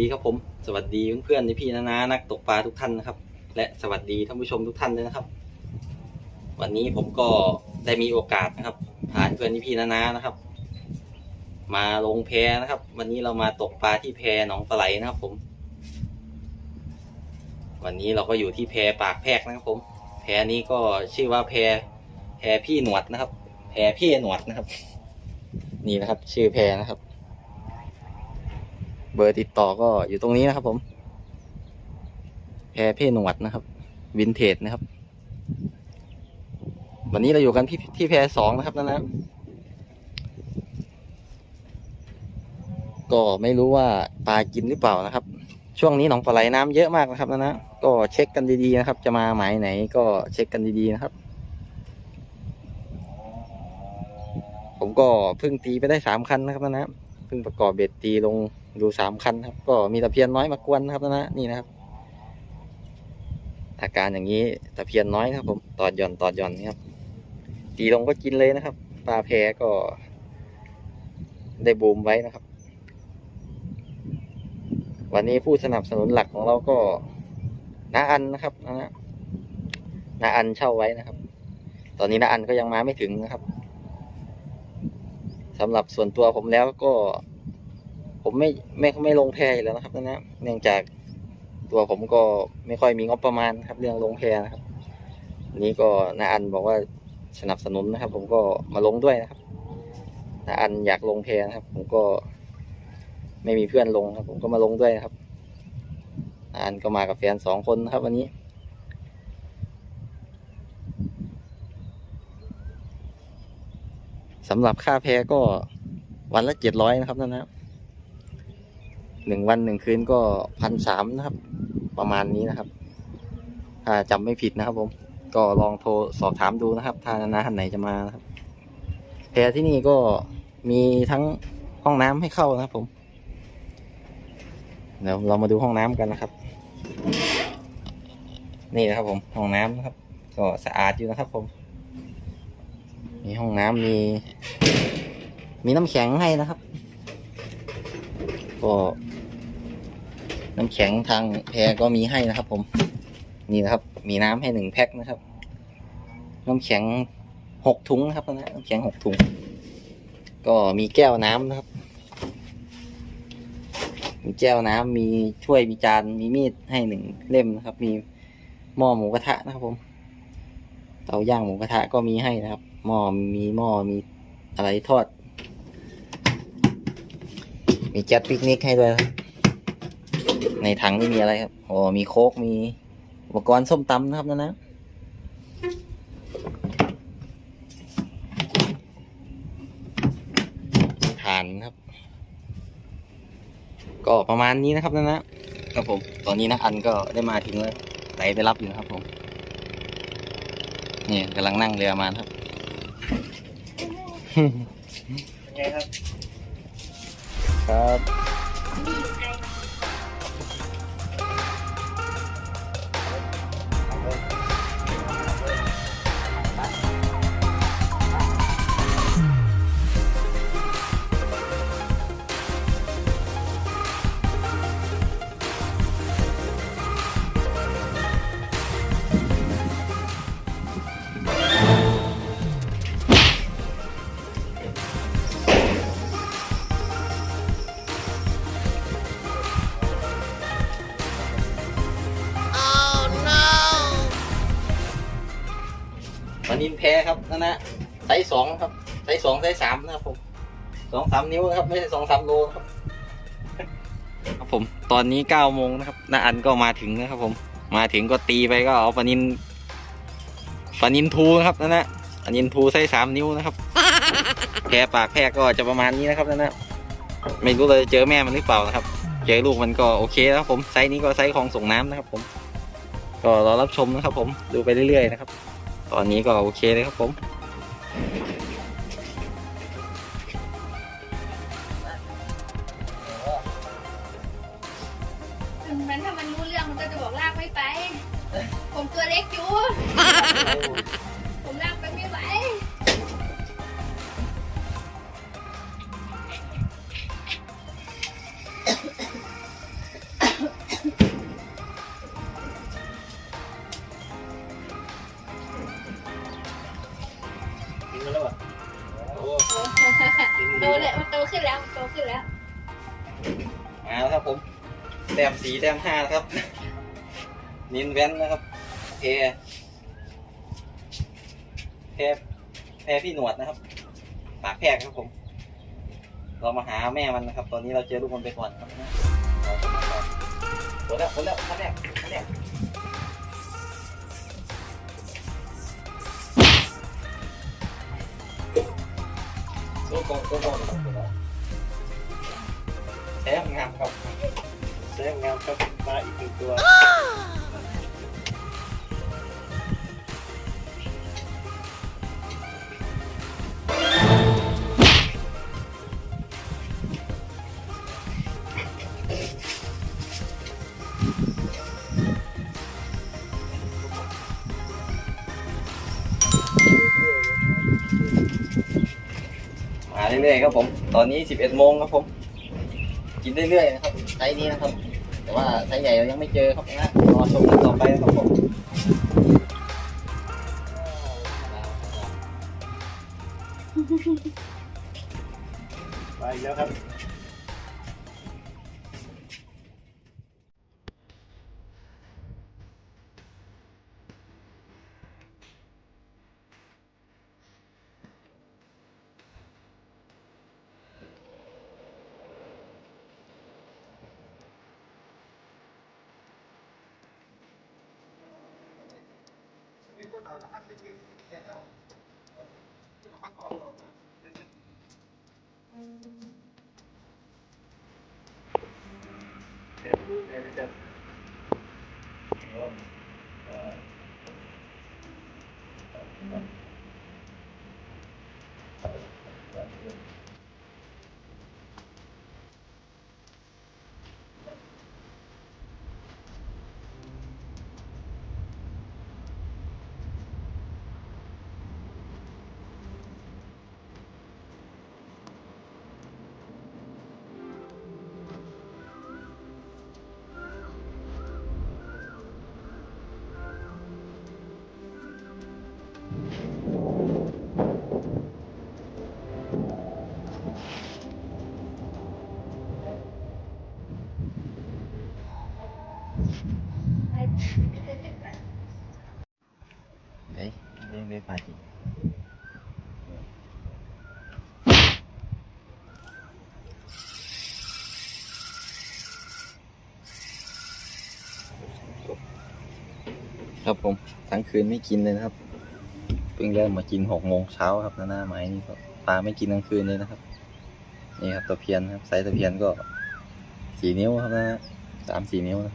สวัสดีครับผม สวัสดีเพื่อนๆพี่นานานักตกปลาทุกท่านนะครับ และสวัสดีท่านผู้ชมทุกท่านด้วยนะครับ วันนี้ผมก็ได้มีโอกาสนะครับพานเพื่อนพี่นานานะครับ มาลงแพนะครับ วันนี้เรามาตกปลาที่แพหนองปลาไหลนะครับ ผม วันนี้เราก็อยู่ที่แพปากแพกนะครับ ผม แพนี้ก็ชื่อว่าแพแพพี่หนวดนะครับ แพพี่หนวดนะครับ นี่นะครับ ชื่อแพนะครับ เบอร์ติดต่อก็อยู่ตรงนี้นะครับผม แพรเพ่หนวดนะครับ วินเทจนะครับ วันนี้เราอยู่กันที่ที่แพรสองนะครับนะนะก็ไม่รู้ว่าปลากินหรือเปล่านะครับ ช่วงนี้หนองปลาไหลน้ำเยอะมากนะครับนะนะก็เช็คกันดีๆนะครับ จะมาหมายไหนก็เช็คกันดีๆนะครับ ผมก็เพิ่งตีไปได้สามคันนะครับนะนะเพิ่งประกอบเบ็ดตีลง ดูสามคันครับ ก็มีตะเพียนน้อยมากวนนะครับนะนี่นะครับ อาการอย่างนี้ตะเพียนน้อยครับ ผมตอดหย่อนตอดหย่อนนี่ครับตีลงก็กินเลยนะครับ ปลาแพก็ ได้บูมไว้นะครับ วันนี้ผู้สนับสนุนหลักของเราก็น้าอันนะครับนะฮะน้าอันเช่าไว้นะครับ ตอนนี้น้าอันก็ยังมาไม่ถึงนะครับสำหรับส่วนตัวผมแล้วก็ ผมไม่ไม่ไม่ลงแพอยู่แล้วนะครับนะนะเนื่องจากตัวผมก็ไม่ค่อยมีงบประมาณครับ เรื่องลงแพนะครับนี้ก็น้าอันบอกว่าสนับสนุนนะครับ ผมก็มาลงด้วยนะครับน้าอันอยากลงแพนะครับ ผมก็ ไม่มีเพื่อนลงครับ ผมก็มาลงด้วยนะครับน้าอันก็มากับแฟนสองคนนะครับ วันนี้สำหรับค่าแพก็วันละเจ็ดร้อยนะครับนั่นนะครับ หนึ่งวันหนึ่งคืนก็พันสามนะครับ ประมาณนี้นะครับ ถ้าจำไม่ผิดนะครับผม ก็ลองโทรสอบถามดูนะครับ ถ้านาท่านไหนจะมานะครับแพที่นี่ก็มีทั้งห้องน้ำให้เข้านะครับผม เดี๋ยวเรามาดูห้องน้ำกันนะครับ นี่นะครับผมห้องน้ำนะครับ ก็สะอาดอยู่นะครับผม มีห้องน้ำมี มีน้ำแข็งให้นะครับ ก็ น้ำแข็งทางแพรก็มีให้นะครับ ผมนี่นะครับ มีน้ำให้หนึ่งแพ็คนะครับ น้ำแข็งหกถุงนะครับนะน้ำแข็งหกถุง ก็มีแก้วน้ำนะครับ มีแก้วน้ำมีถ้วยมีจานมีมีดให้หนึ่งเล่มนะครับ มีหม้อหมูกระทะนะครับ ผมเตาย่างหมูกระทะก็มีให้นะครับหม้อมีหม้อมีอะไรทอด มีแก๊สปิกนิกให้ด้วยครับ ในถังนี่มีอะไรครับโอ้มีโค้กมีอุปกรณ์ส้มตำนะครับนั่นนะฐานครับ ก็ประมาณนี้นะครับนั่นนะครับผม ตอนนี้นะอันก็ได้มาถึงแล้วไหลไปรับอยู่นะครับผมนี่กำลังนั่งเรือมาครับเป็นไงครับ ครับ วันนี้แพ้ครับนั่นนะไซส์สองครับไซส์สองไซส์สามนะครับผมสองสามนิ้วนะครับ ไม่ใช่สองสามโลครับ ครับผมตอนนี้เก้าโมงนะครับน้าอันก็มาถึงนะครับผม มาถึงก็ตีไปก็เอาปลานินปลานินทูนะครับนั่นนะปลานินทูไซส์สามนิ้วนะครับแพรปากแพรก็จะประมาณนี้นะครับนั่นนะไม่รู้เราจะเจอแม่มันหรือเปล่านะครับ เจอลูกมันก็โอเคแล้วครับผมไซส์นี้ก็ไซส์ของส่งน้ำนะครับ ผม ก็รอรับชมนะครับ ผมดูไปเรื่อยๆนะครับ ตอนนี้ก็โอเคเลยครับผม ถึงมันถ้ามันรู้เรื่องมันก็จะบอกลากไม่ไป ผมตัวเล็กอยู่ มาแล้วครับผมแต้มสีแต้มห้านะครับ นินแว้นนะครับเพเพเพพี่หนวดนะครับ ปากแพรกครับผม เรามาหาแม่มันนะครับ ตอนนี้เราเจอลูกมันไปก่อนครับนะเราจะมาแล้วคนแล้วคนแรกคนแรกโซ่กองโซ่กอง แซ่บงามครับแซ่บงามครับมาอีกหนึ่งตัวมาเรื่อยๆครับผม ตอนนี้ 11 โมงครับผม กินเรื่อยๆนะครับไซส์นี้นะครับ แต่ว่าไซส์ใหญ่เรายังไม่เจอครับนะรอชมกันต่อไปนะครับผมไปแล้วครับ เครับผมทั้งคืนไม่กินเลยนะครับเพิ่งเริ่มมากินหกโมงเช้าครับหน้าไม้นี่ก็ปลาไม่กินกลางคืนเลยนะครับ นี่ครับตะเพียนครับไซส์ตะเพียนก็สี่นิ้วครับนะสามสี่นิ้วนะ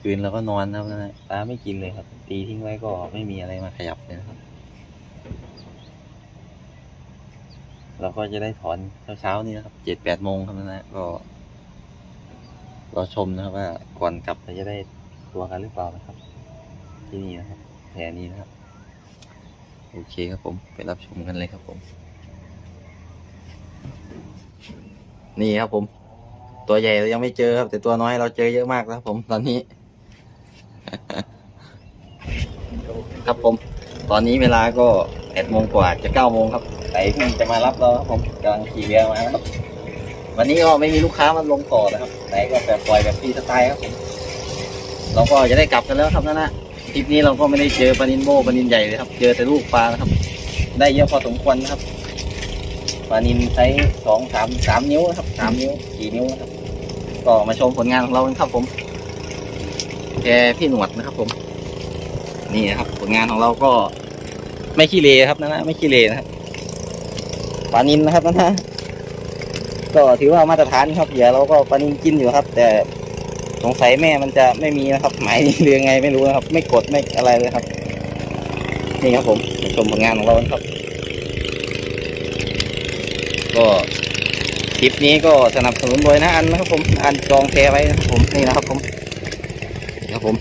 คืนเราก็นอนนะครับนะปลาไม่กินเลยครับ ตีทิ้งไว้ก็ไม่มีอะไรมาขยับเลยนะครับ เราก็จะได้ถอนเช้าๆนี้นะครับเจ็ดแปดโมงครับนะก็ รอชมนะครับว่าก่อนกลับจะได้ตัวกันหรือเปล่านะครับ ที่นี่นะครับแพรนี้นะครับ โอเคครับผมไปรับชมกันเลยครับผม นี่ครับผม ตัวใหญ่เรายังไม่เจอครับ แต่ตัวน้อยเราเจอเยอะมากนะครับผมตอนนี้ ครับผม ตอนนี้เวลาก็แปดโมงกว่าจะเก้าโมงครับไต่เพิ่งจะมารับเราครับผมกำลังขี่เรือมาครับ วันนี้ก็ไม่มีลูกค้ามาลงต่อนะครับไหนก็แบบปล่อยแบบฟรีสไตล์ครับผมเราก็จะได้กลับกันแล้วครับนั่นนะทริปนี้เราก็ไม่ได้เจอปลานินโบปลานินใหญ่เลยครับ เจอแต่ลูกปลานะครับ ได้เยอะพอสมควรนะครับปลานินไซส์สองสามสามนิ้วนะครับสามนิ้วสี่นิ้วนะครับ ก็มาชมผลงานของเรากันครับผมแกพี่หนวดนะครับ ผม นี่นะครับ ผลงานของเราก็ไม่ขี้เลครับนะนะไม่ขี้เลนะครับปลานินนะครับนะนะ ก็ถือว่ามาตรฐานครับเหยื่อเราก็ปานินกินอยู่ครับ แต่สงสัยแม่มันจะไม่มีนะครับหมายเรือไงไม่รู้นะครับ ไม่กดไม่อะไรเลยครับ นี่ครับผมชมผลงานของเราครับ ก็คลิปนี้ก็สนับสนุนโดยนะอันนะครับผมอันจองแพไว้นะครับผมนี่นะครับผมนี่ครับผม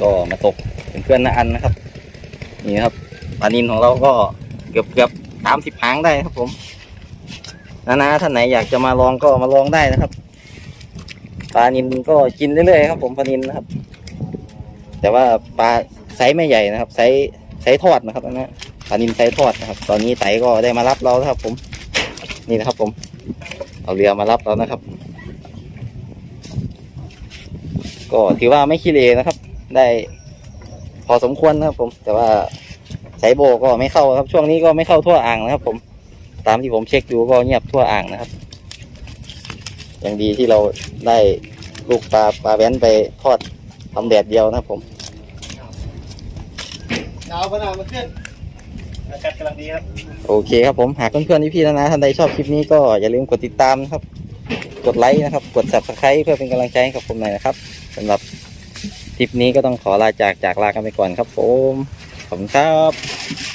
ก็มาตกเป็นเพื่อนนะอันนะครับ นี่นะครับปลานินของเราก็เกือบเกือบสามสิบหางได้ครับผม นานาท่านไหนอยากจะมาลองก็มาลองได้นะครับปลานินก็กินเรื่อยๆครับ ผมปลานินนะครับ แต่ว่าปลาไซส์ไม่ใหญ่นะครับไซส์ไซส์ทอดนะครับอันนะปลานินไซทอดนะครับ ตอนนี้ไตก็ได้มารับเราครับ ผม นี่นะครับ ผม เอาเรือมารับเรานะครับ ก็ถือว่าไม่ขี้เลนะครับ ได้ พอสมควรนะครับ ผม แต่ว่าไซโบก็ไม่เข้าครับ ช่วงนี้ก็ไม่เข้าทั่วอ่างนะครับ ผม ตามที่ผมเช็คดูก็เงียบทั่วอ่างนะครับยังดีที่เราได้ลูกปลาปลาแว้นไปทอดทำแดดเดียวนะครับผมดาวพนามาขึ้นอากาศกำลังดีครับ โอเคครับผมหากเพื่อนๆพี่ๆนะนะท่านใดชอบคลิปนี้ก็อย่าลืมกดติดตามนะครับ กดไลค์นะครับ กด subscribe เพื่อเป็นกำลังใจให้กับผมหน่อยนะครับสำหรับคลิปนี้ก็ต้องขอลาจากจากลากันไปก่อนครับผมขอบคุณครับ